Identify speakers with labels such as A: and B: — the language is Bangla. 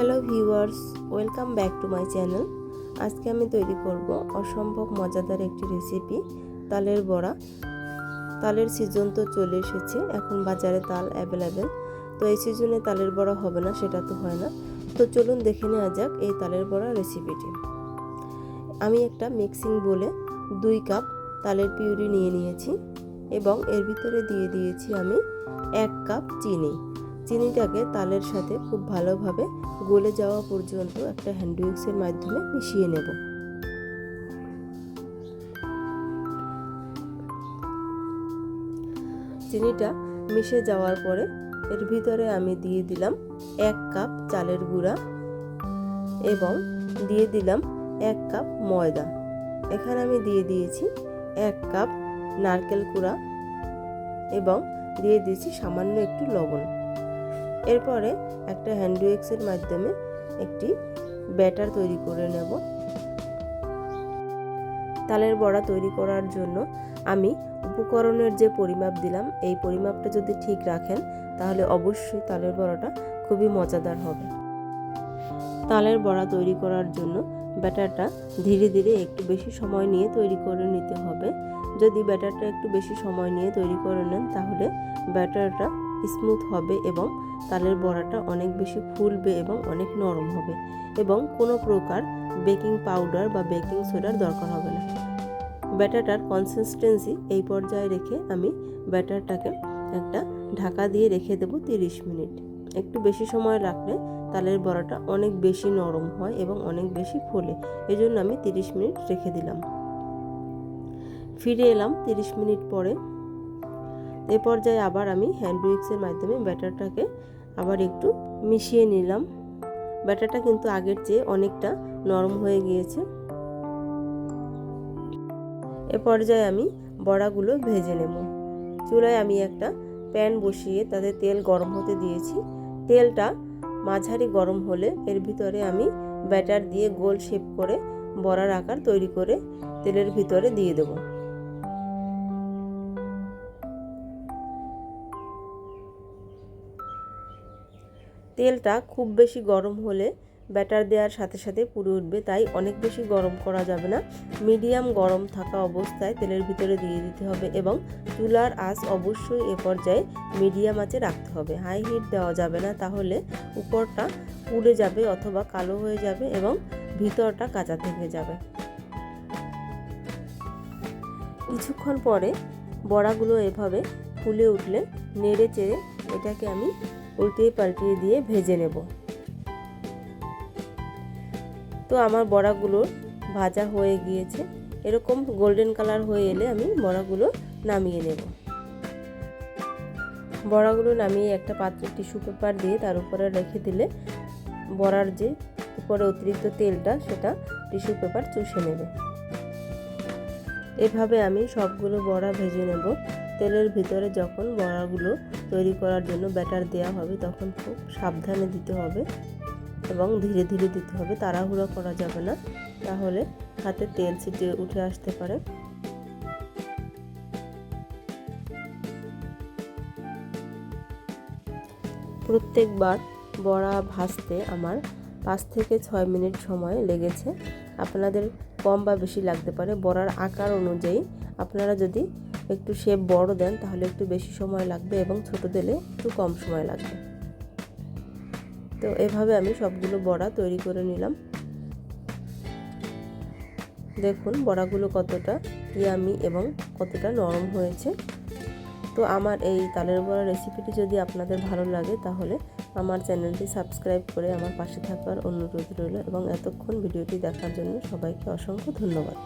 A: Hello viewers, welcome back to my channel. আজকে আমি তৈরি করব অসম্ভব মজাদার একটি রেসিপি, তালের বড়া। তালের সিজন তো চলে এসেছে, এখন বাজারে তাল অ্যাভেলেবেল তো এই সিজনে তালের বড়া হবে না, সেটা তো হয় না। তো চলুন দেখে নেওয়া যাক এই তালের বড়া রেসিপিটি আমি একটা মিক্সিং বলে দুই কাপ তালের পিউরি নিয়ে নিয়েছি এবং এর ভিতরে দিয়ে দিয়েছি আমি এক কাপ চিনি। চিনিটাকে তালের সাথে খুব ভালোভাবে গলে যাওয়া পর্যন্ত একটা হ্যান্ড উইক্সের মাধ্যমে মিশিয়ে নেব। চিনিটা মিশে যাওয়ার পরে এর ভিতরে আমি দিয়ে দিলাম এক কাপ চালের গুঁড়া এবং দিয়ে দিলাম এক কাপ ময়দা। এখানে আমি দিয়ে দিয়েছি এক কাপ নারকেল কুড়া এবং দিয়ে দিয়েছি সামান্য একটু লবণ। এরপরে একটা হ্যান্ড উইক্সের মাধ্যমে একটি ব্যাটার তৈরি করে নেব। তালের বড়া তৈরি করার জন্য আমি উপকরণের যে পরিমাপ দিলাম, এই পরিমাপটা যদি ঠিক রাখেন, তাহলে অবশ্যই তালের বড়াটা খুবই মজাদার হবে। তালের বড়া তৈরি করার জন্য ব্যাটারটা ধীরে ধীরে একটু বেশি সময় নিয়ে তৈরি করে নিতে হবে। যদি ব্যাটারটা একটু বেশি সময় নিয়ে তৈরি করে নেন, তাহলে ব্যাটারটা স্মুথ হবে এবং তালের বড়াটা অনেক বেশি ফুলবে এবং অনেক নরম হবে এবং কোনো প্রকার বেকিং পাউডার বা বেকিং সোডার দরকার হবে না। ব্যাটারটার কনসিস্টেন্সি এই পর্যায়ে রেখে আমি ব্যাটারটাকে একটা ঢাকা দিয়ে রেখে দেবো তিরিশ মিনিট। একটু বেশি সময় রাখলে তালের বড়াটা অনেক বেশি নরম হয় এবং অনেক বেশি ফোলে। এজন্য আমি তিরিশ মিনিট রেখে দিলাম। ফিরে এলাম তিরিশ মিনিট পরে। এ পর্যায়ে আবার আমি হ্যান্ড উইক্সের মাধ্যমে ব্যাটারটাকে আবার একটু মিশিয়ে নিলাম। ব্যাটারটা কিন্তু আগের চেয়ে অনেকটা নরম হয়ে গিয়েছে। এ পর্যায়ে আমি বড়াগুলো ভেজে নেব। চুলায় আমি একটা প্যান বসিয়ে তাতে তেল গরম হতে দিয়েছি। তেলটা মাঝারি গরম হলে এর ভিতরে আমি ব্যাটার দিয়ে গোল শেপ করে বড়ার আকার তৈরি করে তেলের ভিতরে দিয়ে দেবো। তেলটা খুব বেশি গরম হলে ব্যাটার দেওয়ার সাথে সাথে পুড়ে উঠবে, তাই অনেক বেশি গরম করা যাবে না। মিডিয়াম গরম থাকা অবস্থায় তেলের ভিতরে দিয়ে দিতে হবে এবং চুলার আঁচ অবশ্যই এ পর্যায়ে মিডিয়াম আঁচে রাখতে হবে। হাই হিট দেওয়া যাবে না, তাহলে উপরটা পুড়ে যাবে অথবা কালো হয়ে যাবে এবং ভিতরটা কাঁচা থেকে যাবে। কিছুক্ষণ পরে বড়াগুলো এভাবে ফুলে উঠলে নেড়ে চেড়ে এটাকে আমি উল্টিয়ে পাল্টিয়ে দিয়ে ভেজে নেব। তো আমার বড়াগুলো ভাজা হয়ে গিয়েছে। এরকম গোল্ডেন কালার হয়ে এলে আমি বড়াগুলো নামিয়ে নেব। বড়াগুলো নামিয়ে একটা পাত্রে টিস্যু পেপার দিয়ে তার উপরে রেখে দিলে বড়ার যে উপরে অতিরিক্ত তেলটা সেটা টিস্যু পেপার চুষে নেবে। এভাবে আমি সবগুলো বড়া ভেজে নেব। তেলের ভিতরে যখন বড়াগুলো তৈরি করার জন্য ব্যাটার দেওয়া হবে, তখন খুব সাবধানে দিতে হবে এবং ধীরে ধীরে দিতে হবে। তাড়াহুড়ো করা যাবে না। তাহলে হাতে তেল ছিটে উঠে আসতে পারে। প্রত্যেকবার বড়া ভাজতে আমার পাঁচ থেকে ছয় মিনিট সময় লেগেছে। আপনাদের কম বা বেশি লাগতে পারে। বড়ার আকার অনুযায়ী আপনারা যদি একটু শেপ বড় দেন, তাহলে একটু বেশি সময় লাগবে এবং ছোট দিলে একটু কম সময় লাগবে। তো এভাবে আমি সবগুলো বড়া তৈরি করে নিলাম। দেখুন বড়াগুলো কতটা ইয়ামি এবং কতটা নরম হয়েছে। তো আমার এই তালের বড়া রেসিপিটি যদি আপনাদের ভালো লাগে, তাহলে আমার চ্যানেলটি সাবস্ক্রাইব করে আমার পাশে থাকার অনুরোধ রইল এবং এতক্ষণ ভিডিওটি দেখার জন্য সবাইকে অসংখ্য ধন্যবাদ।